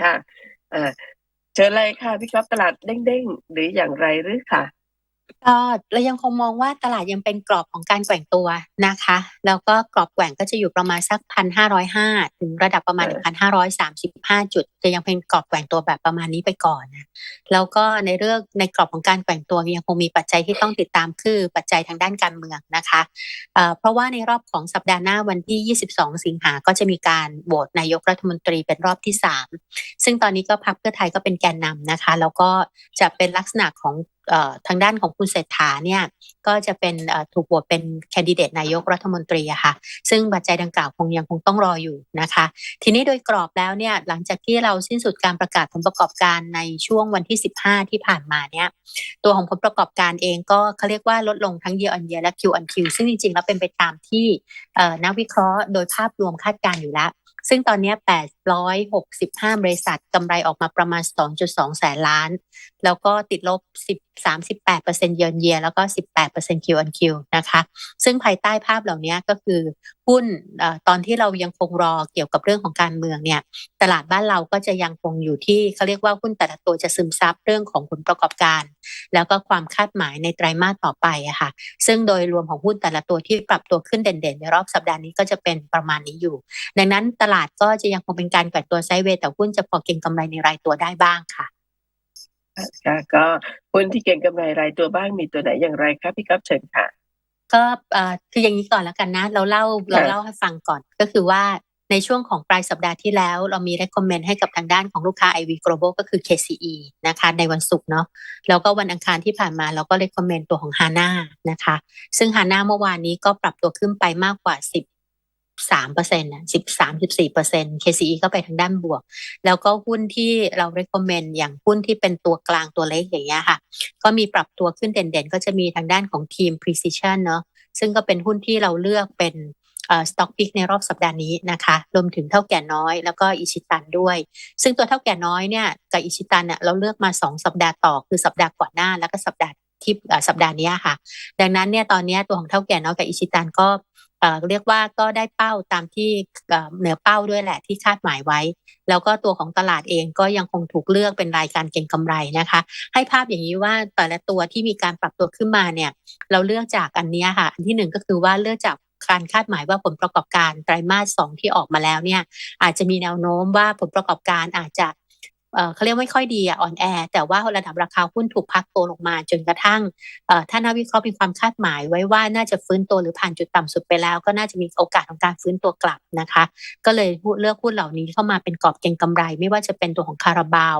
ค่ะเอ่อเชิญเลยค่ะพี่ก๊อฟตลาดเด้งๆ หรืออย่างไรหรือค่ะ ก็เรายังคงมองว่าตลาดยังเป็นกรอบของการแกว่งตัวนะคะ แล้วก็กรอบแกว่งก็จะอยู่ประมาณสักพันห้าร้อยห้าถึงระดับประมาณเอหนึ่องพันห้าร้อยสามสิบห้าจุด จะยังเป็นกรอบแกว่งตัวแบบประมาณนี้ไปก่อนนะแล้วก็ในเรื่องในกรอบของการแกว่งตัวยังคงมีปัจจัยที่ต้องติดตามคือปัจจัยทางด้านการเมืองนะคะเอ่อเพราะว่าในรอบของสัปดาห์หน้าวันที่ 22 สิงหาก็จะมีการโหวตนายกรัฐมนตรีเป็นรอบที่ 3 ซึ่งตอนนี้ก็พรรคเพื่อไทยก็เป็นแกนนำนะคะ แล้วก็จะเป็นลักษณะของเอ่อ ทางด้านของคุณเศรษฐาเนี่ยก็จะเป็นถูกโหวตเป็นแคนดิเดตนายกรัฐมนตรีอะค่ะ ซึ่งปัจจัยดังกล่าวคงยังคงต้องรออยู่นะคะ ทีนี้โดยกรอบแล้วเนี่ยหลังจากที่เราสิ้นสุดการประกาศผลประกอบการในช่วงวันที่ 15 ที่ผ่านมาเนี่ยตัวของผลประกอบการเองก็เขาเรียกว่าลดลงทั้ง year on year และ Q on Q ซึ่งจริงๆ แล้วเป็นไปตามที่นักวิเคราะห์โดยภาพรวมคาดการณ์อยู่แล้ว ซึ่งตอนนี้ ย865 บริษัทกำไรออกมาประมาณ 2.2 แสนล้าน แล้วก็ติดลบ 10 38%เยือนเยียแล้วก็ 18% Q on Q นะคะ ซึ่งภายใต้ภาพเหล่านี้ก็คือหุ้นอตอนที่เรายังคงรอเกี่ยวกับเรื่องของการเมืองเนี่ยตลาดบ้านเราก็จะยังคงอยู่ที่เขาเรียกว่าหุ้นแต่ละตัวจะซึมซับเรื่องของผลประกอบการ แล้วก็ความคาดหมายในไตรมาสต่อไปอะค่ะซึ่งโดยรวมของหุ้นแต่ละตัวที่ปรับตัวขึ้นเด่นๆ ในรอบสัปดาห์นี้ก็จะเป็นประมาณนี้อยู่ ดังนั้นตลาดก็จะยังคงเป็นการแกว่งตัวไซด์เวย์แต่หุ้นจะพอเก็งกำไรในรายตัวได้บ้างค่ะค่ะก็หุ้นที่เก่งกำไรรายตัวบ้างมีตัวไหนอย่างไรครับพี่ก๊อฟเชิญค่ะ ก็เอ่อคืออย่างนี้ก่อนแล้วกันนะ เราเล่าเราเล่าให้ฟังก่อนก็คือว่าในช่วงของปลายสัปดาห์ที่แล้ว เรามี recommend ให้กับทางด้านของลูกค้า IV Global ก็คือ KCE นะคะ ในวันศุกร์เนาะแล้วก็วันอังคารที่ผ่านมาเราก็ recommend ตัวของ HANA นะคะ ซึ่ง HANA เมื่อวานนี้ก็ปรับตัวขึ้นไปมากกว่า 13เปอร์เซ็นต์นะ13 14เปอร์เซ็นต์ KCE ก็ไปทางด้านบวก แล้วก็หุ้นที่เรา recommend อย่างหุ้นที่เป็นตัวกลางตัวเล็กอย่างเงี้ยค่ะ ก็มีปรับตัวขึ้นเด่นๆ ก็จะมีทางด้านของทีม Precision เนาะซึ่งก็เป็นหุ้นที่เราเลือกเป็นเอ่อ stock pick ในรอบสัปดาห์นี้นะคะ รวมถึงเท่าแก่น้อยแล้วก็อิชิตันด้วย ซึ่งตัวเท่าแก่น้อยเนี่ยกับอิชิตันเนี่ยเราเลือกมา 2 สัปดาห์ต่อ คือสัปดาห์ก่อนหน้าแล้วก็สัปดาห์ที่สัปดาห์นี้ค่ะ ดังนั้นเนี่ยตอนนี้ตัวของเท่าแก่น้อยกับอิชิตันก็ เรียกว่าก็ได้เป้าตามที่เหนือเป้าด้วยแหละที่คาดหมายไว้ แล้วก็ตัวของตลาดเองก็ยังคงถูกเลือกเป็นรายการเก็งกำไรนะคะ ให้ภาพอย่างนี้ว่าแต่ละตัวที่มีการปรับตัวขึ้นมาเนี่ยเราเลือกจากอันนี้ค่ะ อันที่หนึ่งก็คือว่าเลือกจากการคาดหมายว่าผลประกอบการไตรมาสสองที่ออกมาแล้วเนี่ยอาจจะมีแนวโน้มว่าผลประกอบการอาจจะ เขาเรียกไม่ค่อยดีอ่อนแอ แต่ว่าระดับราคาหุ้นถูกพักตัวลงมา จนกระทั่งเอ่อถ้านักวิเคราะห์มีความคาดหมายไว้ว่าน่าจะฟื้นตัวหรือผ่านจุดต่ำสุดไปแล้ว ก็น่าจะมีโอกาสของการฟื้นตัวกลับนะคะ ก็เลยเลือกหุ้นเหล่านี้เข้ามาเป็นกอบเก็งกำไร ไม่ว่าจะเป็นตัวของคาราบาว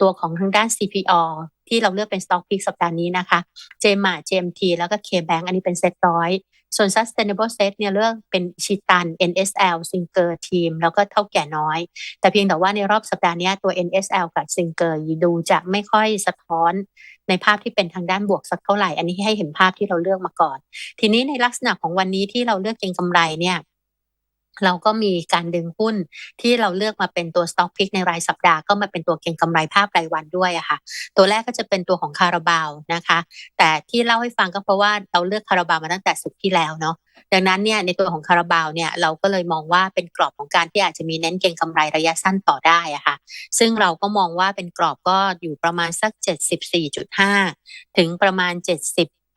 ตัวของทางด้าน CPO ที่เราเลือกเป็น Stock Pick สัปดาห์นี้นะคะ เจมา JMT แล้วก็ KBank อันนี้เป็นเซ็ตร้อย ส่วน Sustainable Set เนี่ยเลือกเป็นชิตัน NSL Singer Team แล้วก็เท่าแก่น้อย แต่เพียงแต่ว่าในรอบสัปดาห์นี้ตัว NSL กับ Singer ดูจะไม่ค่อยสะท้อนในภาพที่เป็นทางด้านบวกสักเท่าไหร่ อันนี้ให้เห็นภาพที่เราเลือกมาก่อน ทีนี้ในลักษณะของวันนี้ที่เราเลือกเก็งกำไรเนี่ย เราก็มีการดึงหุ้นที่เราเลือกมาเป็นตัว Stock Pick ในรายสัปดาห์ก็มาเป็นตัวเก็งกำไรภาพรายวันด้วยอะค่ะ ตัวแรกก็จะเป็นตัวของคาราบาวนะคะ แต่ที่เล่าให้ฟังก็เพราะว่าเราเลือกคาราบาวมาตั้งแต่สุดที่แล้วเนาะดังนั้นเนี่ยในตัวของคาราบาวเนี่ยเราก็เลยมองว่าเป็นกรอบของการที่อาจจะมีเน้นเก็งกำไรระยะสั้นต่อได้อะค่ะซึ่งเราก็มองว่าเป็นกรอบก็อยู่ประมาณสัก 74.5 ถึงประมาณ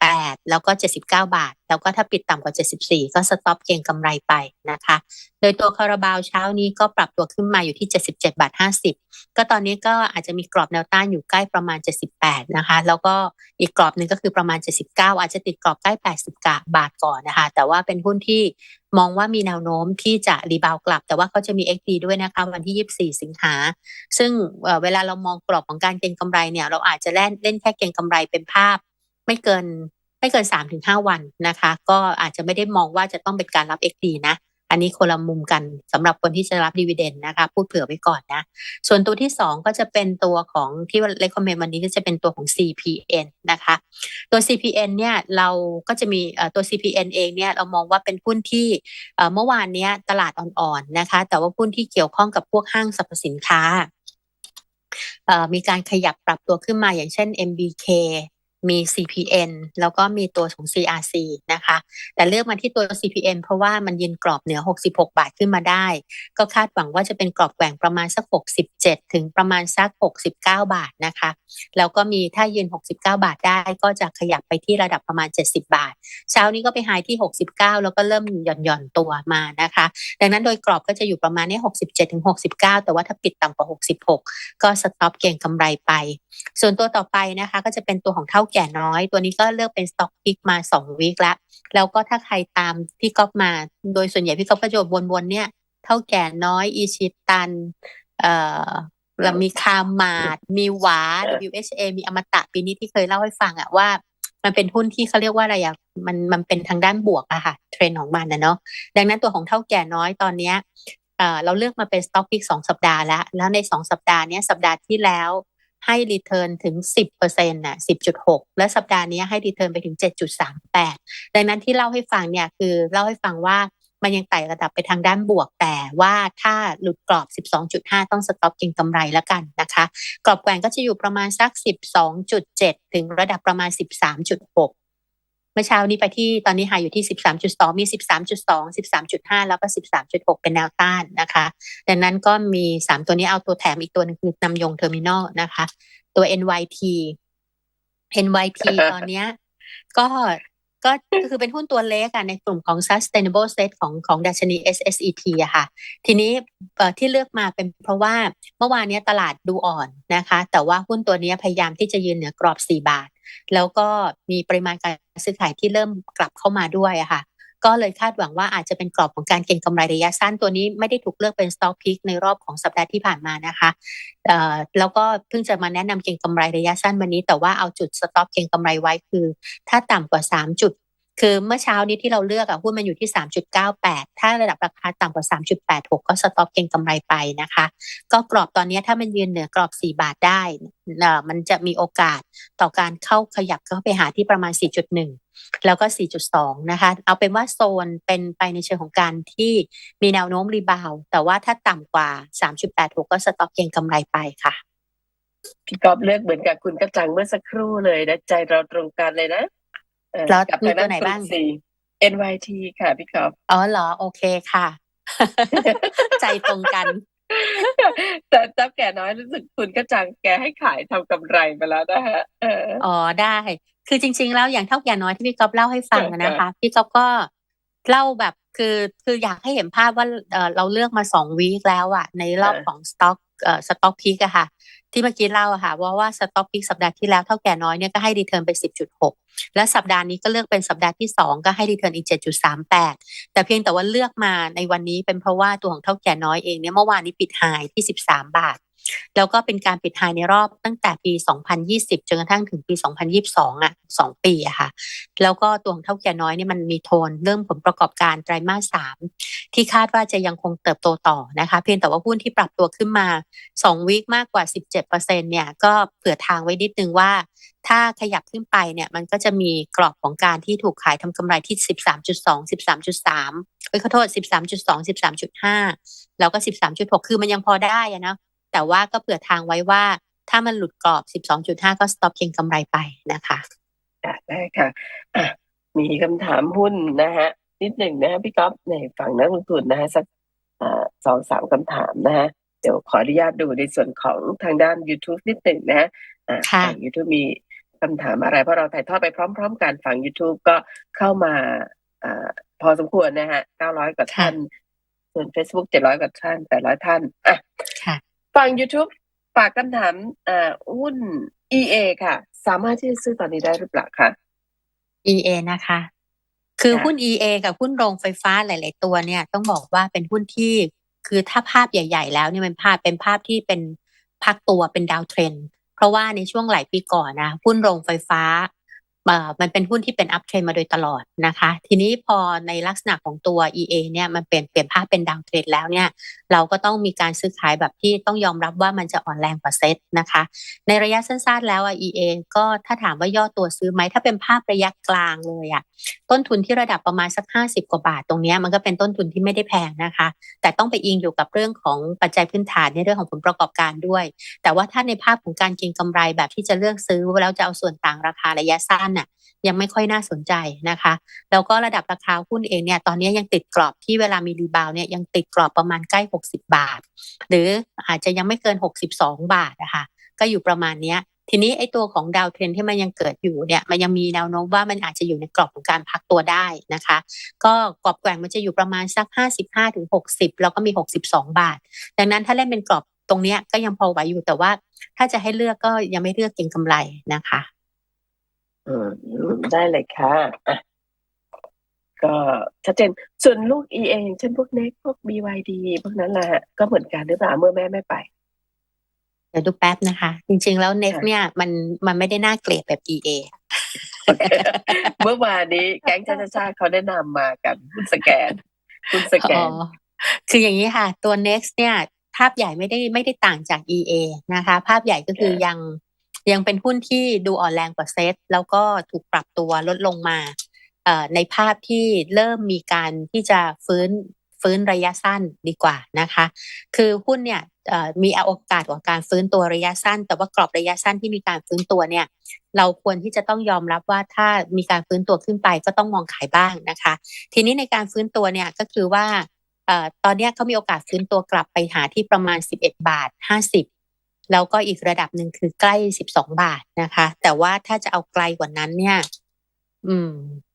78 แล้วก็ 79 บาท แล้วก็ถ้าปิดต่ำกว่า 74 ก็สต็อปเก็งกำไรไปนะคะ โดยตัวคาราบาวเช้านี้ก็ปรับตัวขึ้นมาอยู่ที่ 77 บาท 50 ก็ตอนนี้ก็อาจจะมีกรอบแนวต้านอยู่ใกล้ประมาณ 78 นะคะ แล้วก็อีกกรอบหนึ่งก็คือประมาณ 79 อาจจะติดกรอบใกล้ 80 บาทก่อนนะคะ แต่ว่าเป็นหุ้นที่มองว่ามีแนวโน้มที่จะรีบาวกลับ แต่ว่าเขาจะมี XD ด้วยนะคะวันที่ 24 สิงหา ซึ่งเอ่อเวลาเรามองกรอบของการเก็งกำไรเนี่ย เราอาจจะเล่นเล่นแค่เก็งกำไรเป็นภาพ ไม่เกินไม่เกิน3-5วันนะคะ ก็อาจจะไม่ได้มองว่าจะต้องเป็นการรับ XD นะ อันนี้คนละมุมกันสำหรับคนที่จะรับดีเวเดนนะคะ พูดเผื่อไว้ก่อนนะ ส่วนตัวที่ 2 ก็จะเป็นตัวของที่ recommend วันนี้ก็จะเป็นตัวของ CPN นะคะ ตัว CPN เนี่ยเราก็จะมีตัว CPN เองเนี่ยเรามองว่าเป็นหุ้นที่เมื่อวานเนี้ยตลาดอ่อนๆนะคะ แต่ว่าหุ้นที่เกี่ยวข้องกับพวกห้างสรรพสินค้ามีการขยับปรับตัวขึ้นมาอย่างเช่น MBK มี CPN แล้วก็มีตัวของ CRC นะคะ แต่เลือกมาที่ตัว CPN เพราะว่ามันยืนกรอบเหนือ 66 บาทขึ้นมาได้ ก็คาดหวังว่าจะเป็นกรอบแกว่งประมาณสัก 67 ถึงประมาณสัก 69 บาทนะคะ แล้วก็มีถ้ายืน 69 บาทได้ก็จะขยับไปที่ระดับประมาณ 70 บาท เช้านี้ก็ไปไฮที่ 69 แล้วก็เริ่มหย่อนหย่อนตัวมานะคะ ดังนั้นโดยกรอบก็จะอยู่ประมาณนี้ 67 ถึง 69 แต่ว่าถ้าปิดต่ำกว่า 66 ก็สต็อปเก็งกำไรไป ส่วนตัวต่อไปนะคะ ก็จะเป็นตัวของเท่าแก่น้อย ตัวนี้ก็เลือกเป็นสต็อกพิกมา 2 วีคแล้วแล้วก็ถ้าใครตามพี่ก๊อฟมา โดยส่วนใหญ่พี่ก๊อฟก็จะวนๆเนี่ยเท่าแก่น้อย อีชิตัน เอ่อแล้วมีคามาดมีหวา WHA มีอมตะปีนี้ที่เคยเล่าให้ฟังอะว่ามันเป็นหุ้นที่เขาเรียกว่าอะไรอะมันมันเป็นทางด้านบวกอะค่ะ เทรนของมันนะเนาะดังนั้นตัวของเท่าแก่น้อยตอนเนี้ยเออเราเลือกมาเป็นสต็อกพิกสองสัปดาห์แล้ว แล้วในสองสัปดาห์เนี้ยสัปดาห์ที่แล้ว ให้รีเทิร์นถึง 10%น่ะ10.6 และสัปดาห์นี้ให้รีเทิร์นไปถึง 7.38 ดังนั้นที่เล่าให้ฟังเนี่ยคือเล่าให้ฟังว่ามันยังไต่ระดับไปทางด้านบวกแต่ว่าถ้าหลุดกรอบ 12.5 ต้องสต็อปเก็งกำไรแล้วกันนะคะ กรอบแกว่งก็จะอยู่ประมาณสัก 12.7 ถึงระดับประมาณ 13.6 มื่อเช้านี้ไปที่ตอนนี้หายอยู่ที่ 13.2 มี 13.2 13.5 แล้วก็ 13.6 เป็นแนวต้านนะคะ ดังนั้นก็มี 3 ตัวนี้เอาตัวแถมอีกตัวหนึงคือนำยงเทอร์มินอลนะคะ ตัว NYT NYT ตอนเนี้ยก็ ก็คือเป็นหุ้นตัวเล็กอะในกลุ่มของ sustainable set ของของดัชนี SSET อะค่ะ ทีนี้ที่เลือกมาเป็นเพราะว่าเมื่อวานนี้ตลาดดูอ่อนนะคะ แต่ว่าหุ้นตัวนี้พยายามที่จะยืนเหนือกรอบ 4 บาท แล้วก็มีปริมาณการซื้อขายที่เริ่มกลับเข้ามาด้วยอะค่ะ ก็เลยคาดหวังว่าอาจจะเป็นกรอบของการเก็งกำไรระยะสั้นตัวนี้ไม่ได้ถูกเลือกเป็นสต็อกพิกในรอบของสัปดาห์ที่ผ่านมานะคะเอ่อแล้วก็เพิ่งจะมาแนะนำเก็งกำไรระยะสั้นวันนี้ แต่ว่าเอาจุดสต็อกเก็งกำไรไว้คือ ถ้าต่ำกว่า 3 จุด คือเมื่อเช้านี้ที่เราเลือกอะหุ้นมันอยู่ที่ 3.98 ถ้าระดับราคาต่ำกว่า 3.86 ก็สต็อปเก็งกำไรไปนะคะ ก็กรอบตอนนี้ถ้ามันยืนเหนือกรอบ 4 บาทได้เอ่อมันจะมีโอกาสต่อการเข้าขยับเข้าไปหาที่ประมาณ 4.1 แล้วก็ 4.2 นะคะ เอาเป็นว่าโซนเป็นไปในเชิงของการที่มีแนวโน้มรีบาว แต่ว่าถ้าต่ำกว่า 3.86 ก็สต็อปเก็งกำไรไปค่ะ พี่กอฟเลือกเหมือนกับคุณกระจังเมื่อสักครู่เลยนะใจเราตรงกันเลยนะ แล้วกับมีทางตัด้าวนไหนบ้างกลุ่มสี่ NYT ค่ะพี่ก๊อฟอ๋อเหรอโอเคค่ะ ใจตรงกันแต่เจ้าแก่น้อยรู้สึกคุณกระจังแกให้ขายทำกำไรไปแล้วนะฮะเอออ๋อได้ คือจริง ๆ แล้วอย่างเท่าแก่น้อยที่พี่ก๊อฟเล่าให้ฟังอะนะครัคะบพี่ก๊อฟก็เล่าแบบคือคืออยากให้เห็นภาพว่าเออเราเลือกมาสองวีคแล้วอะในรอบของสต็อกเอ่อสต็อกพิกอะค่ะ ที่เมื่อกี้เล่าอะค่ะว่าว่าสต็อกพิกสัปดาห์ที่แล้วเท่าแก่น้อยเนี่ยก็ให้รีเทิร์นไป 10.6 และสัปดาห์นี้ก็เลือกเป็นสัปดาห์ที่ 2 ก็ให้รีเทิร์นอีก 7.38 แต่เพียงแต่ว่าเลือกมาในวันนี้เป็นเพราะว่าตัวของเท่าแก่น้อยเองเนี่ยเมื่อวานนี้ปิดไฮที่ 13 บาทแล้วก็เป็นการปิดไฮในรอบตั้งแต่ปี 2020 จนกระทั่งถึงปี 2022 อะ 2 ปีอะค่ะ แล้วก็ตัวของเท่าแก่น้อยเนี่ยมันมีโทนเริ่มผลประกอบการไตรมาส 3 ที่คาดว่าจะยังคงเติบโตต่อนะคะ เพียงแต่ว่าหุ้นที่ปรับตัวขึ้นมา 2 วีคมากกว่า7%เนี่ยก็เผื่อทางไว้นิดนึงว่า ถ้าขยับขึ้นไปเนี่ยมันก็จะมีกรอบของการที่ถูกขายทำกำไรที่ 13.2 13.3เอ้ยขอโทษ 13.2 13.5 แล้วก็ 13.6 คือมันยังพอได้อะนะแต่ว่าก็เผื่อทางไว้ว่า ถ้ามันหลุดกรอบ 12.5 ก็สต็อปเก็งกำไรไปนะคะได้ค่ะมีคำถามหุ้นนะฮะนิดหนึ่งนะฮะพี่ก๊อฟในฝั่งนักลงทุนนะฮะสักสองสามคำถามนะฮะ เดี๋ยวขออนุญาตดูในส่วนของทางด้าน YouTube นิดหนึ่งนะฮะอ่าค่ะฝั่ง YouTube มีคำถามอะไร เพราะเราถ่ายทอดไปพร้อม ๆ กันฝั่ง YouTube ก็เข้ามาอ่าพอสมควรนะฮะเก้าร้อยกว่าท่าน ส่วน Facebook เจ็ดร้อยกว่าท่านแปดร้อยท่านอะค่ะฝั่ง YouTube ฝากคำถามอ่าหุ้น EA ค่ะ สามารถที่จะซื้อตอนนี้ได้หรือเปล่าคะ EA นะคะ คือค่ะหุ้น EA กับหุ้นโรงไฟฟ้าหลาย ๆ ตัวเนี่ย ต้องบอกว่าเป็นหุ้นที่ คือถ้าภาพใหญ่ ๆ แล้วเนี่ยมันภาพเป็นภาพที่เป็นพักตัวเป็นดาวเทรนเพราะว่าในช่วงหลายปีก่อนนะหุ้นโรงไฟฟ้ามันเป็นหุ้นที่เป็นอัพเทรนมาโดยตลอดนะคะ ทีนี้พอในลักษณะของตัว EA เนี่ยมันเปลี่ยนเปลี่ยนภาพเป็นดาวเทรนแล้วเนี่ย เราก็ต้องมีการซื้อขายแบบที่ต้องยอมรับว่ามันจะอ่อนแรงกว่าเซ็ตนะคะ ในระยะสั้นๆแล้วอะ EA ก็ถ้าถามว่าย่อตัวซื้อไหมถ้าเป็นภาพระยะกลางเลยอะต้นทุนที่ระดับประมาณสักห้าสิบกว่าบาทตรงนี้มันก็เป็นต้นทุนที่ไม่ได้แพงนะคะ แต่ต้องไปอิงอยู่กับเรื่องของปัจจัยพื้นฐานในเรื่องของผลประกอบการด้วย แต่ว่าถ้าในภาพของการเก็งกำไรแบบที่จะเลือกซื้อแล้วจะเอาส่วนต่างราคาระยะสั้นน่ะยังไม่ค่อยน่าสนใจนะคะ แล้วก็ระดับราคาหุ้นเองเนี่ยตอนนี้ยังติดกรอบที่เวลามีรีบาวเนี่ยยังติดกรอบประมาณใกล้ 60 บาท หรืออาจจะยังไม่เกิน 62 บาทนะคะก็อยู่ประมาณเนี้ย ทีนี้ไอ้ตัวของดาวเทรนที่มันยังเกิดอยู่เนี่ยมันยังมีแนวโน้มว่ามันอาจจะอยู่ในกรอบของการพักตัวได้นะคะ ก็กรอบแกว่งมันจะอยู่ประมาณสัก 55ถึง60 แล้วก็มี 62 บาท ดังนั้นถ้าเล่นเป็นกรอบตรงเนี้ยก็ยังพอไหวอยู่แต่ว่า ถ้าจะให้เลือกก็ยังไม่เลือกเก็งกำไรนะคะอืมได้เลยค่ะอะก็ชัดเจนส่วนลูก EA อย่างเช่นพวกเน็กพวก BYD พวกนั้นแหละฮะก็เหมือนกันหรือเปล่าเมื่อแม่ไม่ไป เดี๋ยวดูแป๊บนะคะ จริงๆ แล้ว next ค่ะเนี่ยมันมันไม่ได้น่าเกลียดแบบ EA เมื่อวานนี้แก๊งชาชาชาเขาแนะนำมากันคุณสแกน คุณสแกอ๋อนคืออย่างนี้ค่ะ ตัว next เนี่ย ภาพใหญ่ไม่ได้ไม่ได้ต่างจาก EA นะคะ ภาพใหญ่ก็คือค่ะยังยังเป็นหุ้นที่ดูอ่อนแรงกว่าเซ็ตแล้วก็ถูกปรับตัวลดลงมาเอ่อในภาพที่เริ่มมีการที่จะฟื้น ฟื้นระยะสั้นดีกว่านะคะ คือหุ้นเนี่ยมีโอกาสของการฟื้นตัวระยะสั้น แต่ว่ากรอบระยะสั้นที่มีการฟื้นตัวเนี่ย เราควรที่จะต้องยอมรับว่าถ้ามีการฟื้นตัวขึ้นไปก็ต้องมองขายบ้างนะคะ ทีนี้ในการฟื้นตัวเนี่ยก็คือว่าตอนนี้เขามีโอกาสฟื้นตัวกลับไปหาที่ประมาณ 11 บาท 50 แล้วก็อีกระดับหนึ่งคือใกล้ 12 บาทนะคะ แต่ว่าถ้าจะเอาไกลกว่านั้นเนี่ย อืม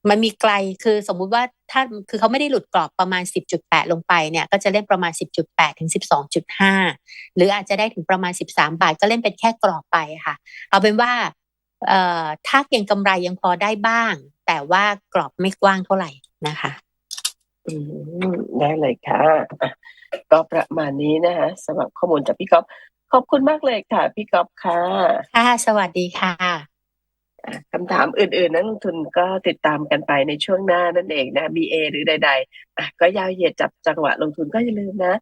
มันมีไกลคือสมมุติว่าถ้าคือเขาไม่ได้หลุดกรอบประมาณ 10.8 ลงไปเนี่ย ก็จะเล่นประมาณ 10.8 ถึง 12.5 หรืออาจจะได้ถึงประมาณ 13 บาท ก็เล่นเป็นแค่กรอบไปค่ะ เอาเป็นว่าเอ่อถ้าเก็งกำไรยังพอได้บ้าง แต่ว่ากรอบไม่กว้างเท่าไหร่นะคะอืมได้เลยค่ะอะ ก็ประมาณนี้นะคะสำหรับข้อมูลจากพี่ก๊อฟขอบคุณมากเลยค่ะ พี่ก๊อฟค่ะ ค่ะ สวัสดีค่ะอะ คำถามอื่นๆ นักลงทุนก็ติดตามกันไปในช่วงหน้านั่นเองนะ BA หรือใดๆก็ยาวเหยียดจับจังหวะลงทุนก็อย่าลืมนะ